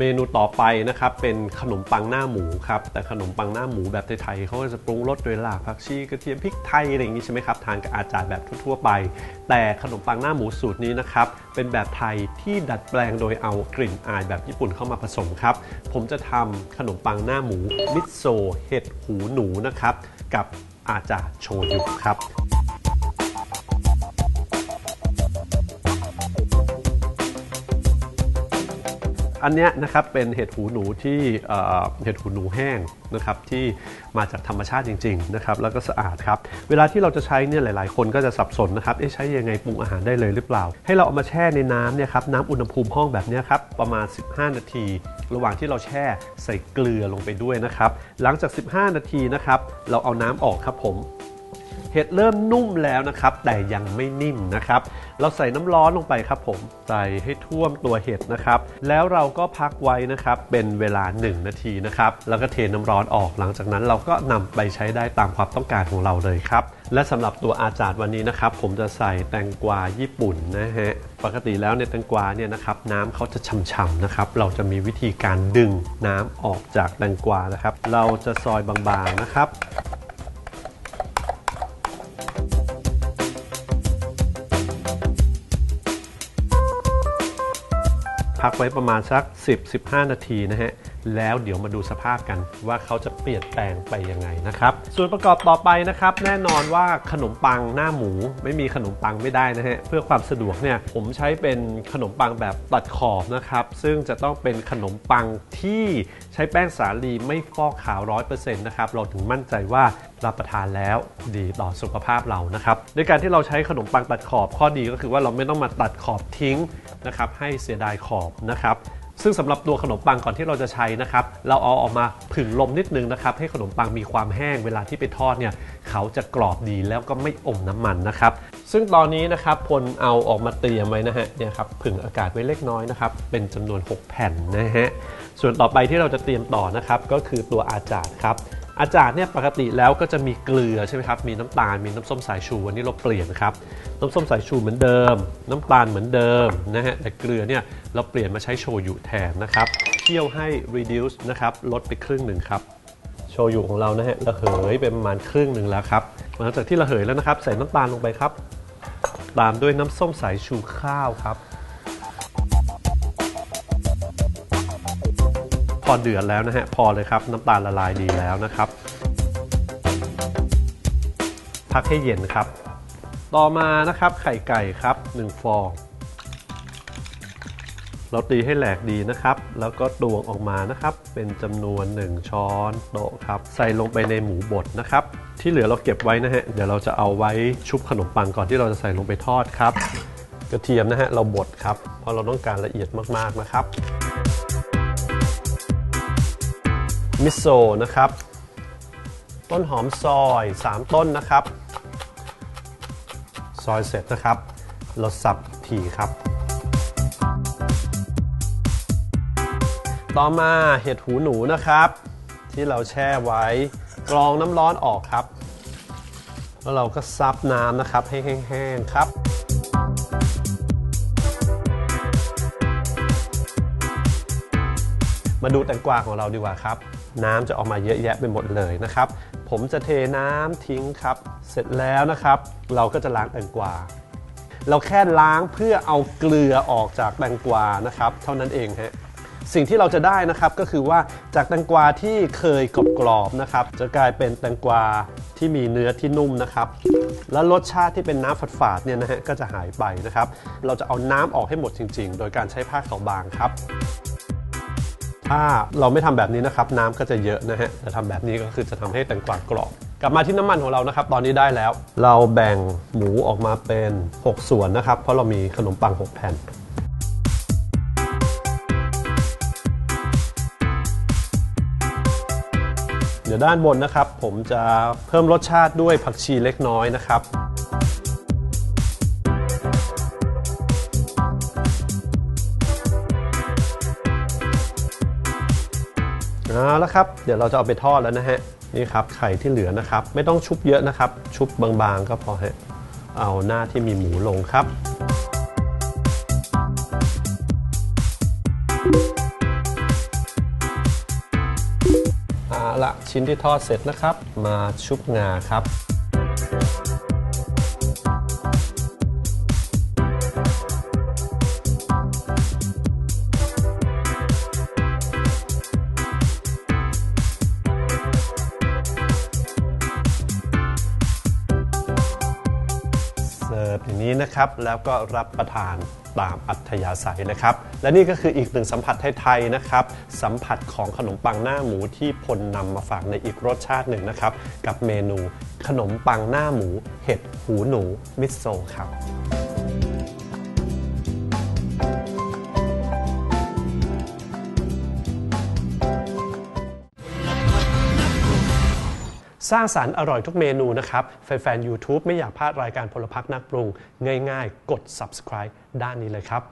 เมนูต่อไปนะครับเป็นขนมปังหน้าหมูครับแต่ขนมปังหน้าหมูแบบไทยๆเขาก็จะปรุงรสโดยหลากผักชีกระเทียมพริกไทยอะไรอย่างนี้ใช่ไหมครับทานกับอาจารย์แบบทั่วๆไป แต่ขนมปังหน้าหมูสูตรนี้นะครับเป็นแบบไทยที่ดัดแปลงโดยเอากลิ่นอายแบบญี่ปุ่นเข้ามาผสมครับ ผมจะทำขนมปังหน้าหมูมิโซะเห็ดหูหนูนะครับกับอาจารย์โชยุครับ อันนี้นะครับเป็นเห็ดหูหนูที่เห็ดหูหนูแห้งนะครับที่มาจากธรรมชาติจริงๆนะครับแล้วก็สะอาดครับเวลาที่เราจะใช้เนี่ยหลาย ๆ คนก็จะสับสนนะครับเอ๊ะใช้ยังไงปรุงอาหารได้เลยหรือเปล่า ให้เราเอามาแช่ในน้ำเนี่ยครับน้ำอุณหภูมิห้องแบบนี้ครับประมาณ 15 นาที ระหว่างที่เราแช่ใส่เกลือลงไปด้วยนะครับหลังจาก 15 นาทีนะครับเราเอาน้ำออกครับผม เห็ดเริ่มนุ่มแล้วนะครับ แต่ยังไม่นิ่มนะครับ เราใส่น้ำร้อนลงไปครับผมใส่ให้ท่วมตัวเห็ดนะครับ แล้วเราก็พักไว้นะครับ เป็นเวลา 1 นาทีนะครับ แล้วก็เทน้ำร้อนออกหลังจากนั้นเราก็นำไปใช้ได้ตามความต้องการของเราเลยครับ และสำหรับตัวอาจารย์วันนี้นะครับ ผมจะใส่แตงกวาญี่ปุ่นนะฮะปกติแล้วในยแตงกวาเนี่ยนะครับน้ำเขาจะฉ่ำๆนะครับ เราจะมีวิธีการดึงน้ำออกจากแตงกวานะครับ เราจะซอยบางๆนะครับ พักไว้ประมาณสัก 10-15 นาทีนะฮะ แล้วเดี๋ยวมาดูสภาพกันว่าเขาจะเปลี่ยนแปลงไปยังไงนะครับ ส่วนประกอบต่อไปนะครับ แน่นอนว่าขนมปังหน้าหมู ไม่มีขนมปังไม่ได้นะฮะ เพื่อความสะดวกเนี่ยผมใช้เป็นขนมปังแบบตัดขอบนะครับ ซึ่งจะต้องเป็นขนมปังที่ใช้แป้งสาลีไม่ฟอกขาว 100%นะครับ เราถึงมั่นใจว่ารับประทานแล้วดีต่อสุขภาพเรานะครับ ด้วยการที่เราใช้ขนมปังตัดขอบข้อดีก็คือว่าเราไม่ต้องมาตัดขอบทิ้ง นะครับให้เสียดายขอบนะครับซึ่งสำหรับตัวขนมปังก่อนที่เราจะใช้นะครับ เราเอาออกมาผึ่งลมนิดนึงนะครับ ให้ขนมปังมีความแห้งเวลาที่ไปทอดเนี่ยเขาจะกรอบดีแล้วก็ไม่อมน้ำมันนะครับ ซึ่งตอนนี้นะครับพลเอาออกมาเตรียมไว้นะฮะเนี่ยครับผึ่งอากาศไว้เล็กน้อยนะครับ เป็นจำนวน 6 แผ่นนะฮะส่วนต่อไปที่เราจะเตรียมต่อนะครับก็คือตัวอาจารย์ครับอาจารย์เนี่ยปกติแล้วก็จะมีเกลือใช่ไหมครับ มีน้ำตาล มีน้ำส้มสายชู วันนี้เราเปลี่ยนครับ น้ำส้มสายชูเหมือนเดิม น้ำตาลเหมือนเดิมนะฮะ แต่เกลือเนี่ยเราเปลี่ยนมาใช้โชยุแทนนะครับ เคี่ยวให้ reduce นะครับ ลดไปครึ่งหนึ่งครับ โชยุของเรานะฮะ ระเหยไปประมาณครึ่งหนึ่งแล้วครับ หลังจากที่ระเหยแล้วนะครับ ใส่น้ำตาลลงไปครับ ตามด้วยน้ำส้มสายชูข้าวครับ อเดือดแล้วนะฮะพอเลยครับน้ำตาลละลายดีแล้วนะครับ พักให้เย็นครับ ต่อมานะครับไข่ไก่ครับ 1 ฟอง เราตีให้แหลกดีนะครับ แล้วก็ตวงออกมานะครับ เป็นจำนวน 1 ช้อนโต๊ะครับ ใส่ลงไปในหมูบดนะครับ ที่เหลือเราเก็บไว้นะฮะเดี๋ยวเราจะเอาไว้ชุบขนมปังก่อนที่เราจะใส่ลงไปทอดครับกระเทียมนะฮะเราบดครับเพราะเราต้องการละเอียดมากๆนะครับ มิโซะนะครับ ต้นหอมซอย 3 ต้นนะครับ ซอยเสร็จนะครับ เราสับทีครับ ต่อมาเห็ดหูหนูนะครับ ที่เราแช่ไว้กรองน้ำร้อนออกครับ แล้วเราก็ซับน้ำนะครับให้แห้งๆครับมาดูแตงกวาของเราดีกว่าครับ น้ำจะออกมาเยอะแยะไปหมดเลยนะครับ ผมจะเทน้ำทิ้งครับ เสร็จแล้วนะครับ เราก็จะล้างแตงกวา เราแค่ล้างเพื่อเอาเกลือออกจากแตงกวานะครับ เท่านั้นเองฮะสิ่งที่เราจะได้นะครับก็คือว่าจากแตงกวาที่เคยกรอบๆนะครับ จะกลายเป็นแตงกวาที่มีเนื้อที่นุ่มนะครับ และรสชาติที่เป็นน้ำฝาดๆเนี่ยนะฮะก็จะหายไปนะครับ เราจะเอาน้ำออกให้หมดจริง ๆ โดยการใช้ผ้าขาวบางครับ ถ้าเราไม่ทำแบบนี้นะครับน้ำก็จะเยอะนะฮะแต่ทำแบบนี้ก็คือจะทำให้แตงกวากรอบ กลับมาที่น้ำมันของเรานะครับ ตอนนี้ได้แล้ว เราแบ่งหมูออกมาเป็น 6 ส่วนนะครับ เพราะเรามีขนมปัง 6 แผ่นเดี๋ยวด้านบนนะครับ ผมจะเพิ่มรสชาติด้วยผักชีเล็กน้อยนะครับ เอาละครับ เดี๋ยวเราจะเอาไปทอดแล้วนะฮะ นี่ครับไข่ที่เหลือนะครับ ไม่ต้องชุบเยอะนะครับ ชุบบางๆก็พอฮะ เอาหน้าที่มีหมูลงครับ เอาละชิ้นที่ทอดเสร็จนะครับ มาชุบงาครับ นี้นะครับ แล้วก็รับประทานตามอัธยาศัยนะครับ และนี่ก็คืออีกหนึ่งสัมผัสไทยๆนะครับ สัมผัสของขนมปังหน้าหมูที่พลนำมาฝากในอีกรสชาติหนึ่งนะครับ กับเมนูขนมปังหน้าหมู เห็ดหูหนูมิโซะครับ สร้างสารรค์อร่อยทุกเมนูนะครับ แฟนๆ YouTube ไม่อยากพลาดรายการพลพักนักปรุง ง่ายๆ กด subscribe ด้านนี้เลยครับ